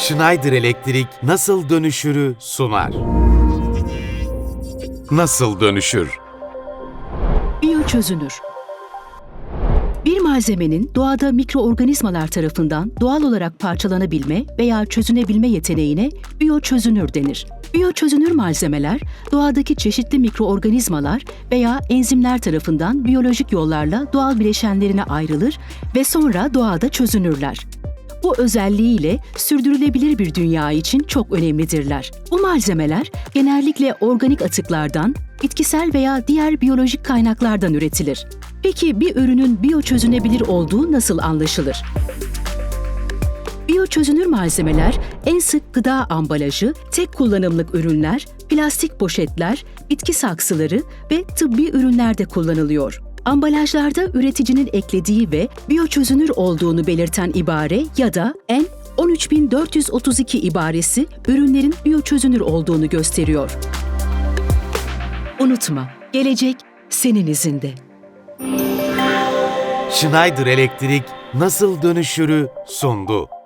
Schneider Elektrik nasıl dönüşürü sunar. Nasıl dönüşür? Biyoçözünür. Bir malzemenin doğada mikroorganizmalar tarafından doğal olarak parçalanabilme veya çözünebilme yeteneğine biyoçözünür denir. Biyoçözünür malzemeler doğadaki çeşitli mikroorganizmalar veya enzimler tarafından biyolojik yollarla doğal bileşenlerine ayrılır ve sonra doğada çözünürler. Bu özelliğiyle sürdürülebilir bir dünya için çok önemlidirler. Bu malzemeler genellikle organik atıklardan, bitkisel veya diğer biyolojik kaynaklardan üretilir. Peki bir ürünün biyoçözünebilir olduğu nasıl anlaşılır? Biyoçözünür malzemeler en sık gıda ambalajı, tek kullanımlık ürünler, plastik poşetler, bitki saksıları ve tıbbi ürünlerde kullanılıyor. Ambalajlarda üreticinin eklediği ve biyoçözünür olduğunu belirten ibare ya da N 13432 ibaresi ürünlerin biyoçözünür olduğunu gösteriyor. Unutma, gelecek senin izinde. Schneider Elektrik nasıl dönüşürü sundu.